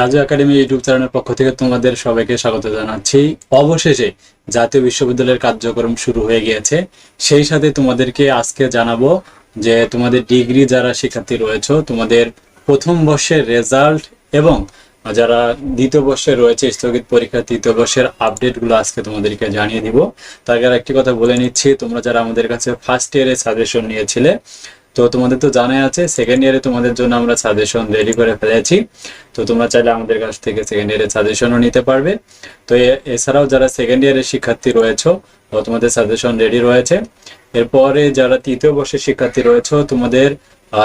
Raju academy YouTube চ্যানেলের পক্ষ থেকে তোমাদের সবাইকে স্বাগত জানাচ্ছি। অবশেষে জাতীয় বিশ্ববিদ্যালয়ের কার্যক্রম শুরু হয়ে গিয়েছে। সেই সাথে তোমাদেরকে আজকে জানাব যে তোমাদের ডিগ্রি যারা শিক্ষার্থী রয়েছে, তোমাদের প্রথম বর্ষের রেজাল্ট এবং যারা দ্বিতীয় বর্ষে রয়েছে, স্থগিত পরীক্ষা তৃতীয় বর্ষের আপডেটগুলো আজকে তোমাদেরকে জানিয়ে দিব। তার একটি কথা বলে নিচ্ছি, তোমরা যারা আমাদের কাছে ফার্স্ট ইয়ারে সাজেশন নিয়েছিলে তো তোমাদের তো জানাই আছে সেকেন্ড ইয়ারে তোমাদের জন্য আমরা সাজেশন রেডি করে ফেলেছি। তো তোমরা চাইলে আমাদের কাছ থেকে সেকেন্ড ইয়ারের সাজেশনও নিতে পারবে। তো এছাড়াও যারা সেকেন্ড ইয়ারের শিক্ষার্থী রয়েছে তোমাদের সাজেশন রেডি রয়েছে। এরপরে যারা তৃতীয় বর্ষের শিক্ষার্থী রয়েছে, তোমাদের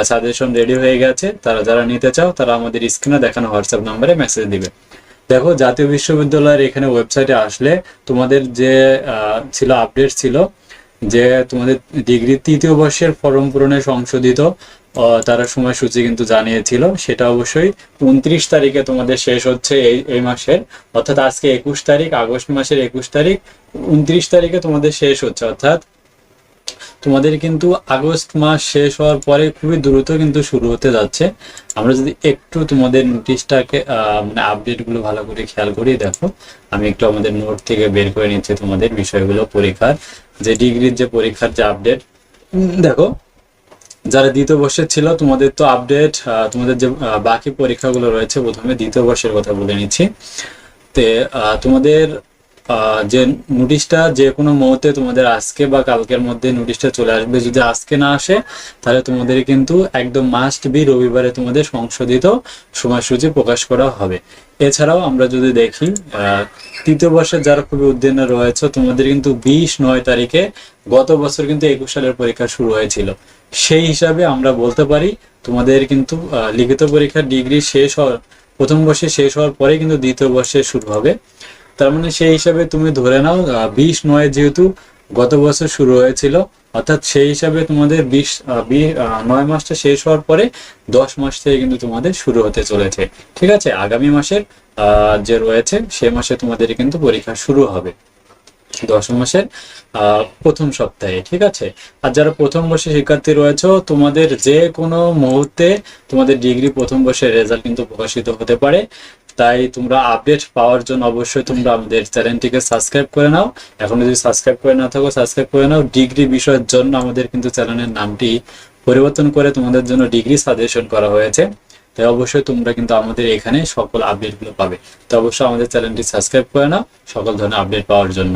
সাজেশন রেডি হয়ে গেছে। তারা যারা নিতে চাও, তারা আমাদের স্ক্রিনে দেখানো হোয়াটসঅ্যাপ নম্বরে মেসেজ দিবে। দেখো, জাতীয় বিশ্ববিদ্যালয়ের এখানে ওয়েবসাইটে আসলে তোমাদের যে ছিল আপডেট ছিল যে তোমাদের ডিগ্রি তৃতীয় বর্ষের ফর্ম পূরণে সংশোধিত তারা সময়সূচি কিন্তু জানিয়েছিল, সেটা অবশ্যই উনত্রিশ তারিখে তোমাদের শেষ হচ্ছে এই এই মাসের, অর্থাৎ আজকে একুশ তারিখ, আগস্ট মাসের একুশ তারিখ, উনত্রিশ তারিখে তোমাদের শেষ হচ্ছে, অর্থাৎ তোমাদের কিন্তু আগস্ট মাস শেষ হওয়ার পরে খুবই দ্রুত কিন্তু শুরু হতে যাচ্ছে। আমরা যদি একটু তোমাদের নোটিশটাকে মানে আপডেটগুলো ভালো করে খেয়াল করি দেখো। আমি একটু আমাদের নোট থেকে বের করে নিচ্ছি তোমাদের বিষয়গুলো পরীক্ষার। যে ডিগ্রির যে পরীক্ষার যে আপডেট দেখো, যারা দ্বিতীয় বর্ষের ছিল, তোমাদের তো আপডেট তোমাদের যে বাকি পরীক্ষাগুলো রয়েছে, প্রথমে দ্বিতীয় বর্ষের কথা বলে নিচ্ছি। তে তোমাদের যে নোটিশটা যে কোনো মুহূর্তে তোমাদের আজকে বা কালকের মধ্যে নোটিশটা চলে আসবে। যদি আজকে না আসে, তাহলে তোমাদের কিন্তু একদম মাস্ট বি রবিবারে তোমাদের সংশোধিত সময়সূচি প্রকাশ করা হবে। এছাড়াও আমরা যদি দেখি তৃতীয় বর্ষের যারা খুবই উদ্বিগ্ন রয়েছে, তোমাদের কিন্তু বিশ নয় তারিখে গত বছর কিন্তু একুশ সালের পরীক্ষা শুরু হয়েছিল। সেই হিসাবে আমরা বলতে পারি, তোমাদের কিন্তু লিখিত পরীক্ষার ডিগ্রি শেষ হওয়ার, প্রথম বর্ষে শেষ হওয়ার পরে কিন্তু দ্বিতীয় বর্ষে শুরু হবে। তার মানে সেই হিসাবে তুমি ধরে নাও বিশ নয় যেহেতু গত বছর শুরু হয়েছিল, অর্থাৎ সেই হিসাবে তোমাদের বিশ নয় মাসটা শেষ হওয়ার পরে দশ মাস থেকে কিন্তু তোমাদের শুরু হতে চলেছে। ঠিক আছে? আগামী মাসের যে রয়েছে, সে মাসে তোমাদের কিন্তু পরীক্ষা শুরু হবে। দশম মাসের প্রথম সপ্তাহে, ঠিক আছে? আর যারা প্রথম বর্ষে শিক্ষার্থী রয়েছে, তোমাদের যে কোনো মুহূর্তে তোমাদের ডিগ্রি প্রথম বর্ষের রেজাল্ট কিন্তু প্রকাশিত হতে পারে। তাই তোমরা আপডেট পাওয়ার জন্য অবশ্যই তোমরা আমাদের চ্যানেলটিকে সাবস্ক্রাইব করে নাও। এখন যদি সাবস্ক্রাইব করে না থাকো সাবস্ক্রাইব করে নাও। ডিগ্রি বিষয়ের জন্য আমাদের কিন্তু চ্যানেলের নামটি পরিবর্তন করে তোমাদের জন্য ডিগ্রি সাজেশন করা হয়েছে। তাই অবশ্যই তোমরা কিন্তু আমাদের এখানে সকল আপডেটগুলো পাবে। তো অবশ্যই আমাদের চ্যানেলটি সাবস্ক্রাইব করে নাও। সকল ধরনের আপডেট পাওয়ার জন্য।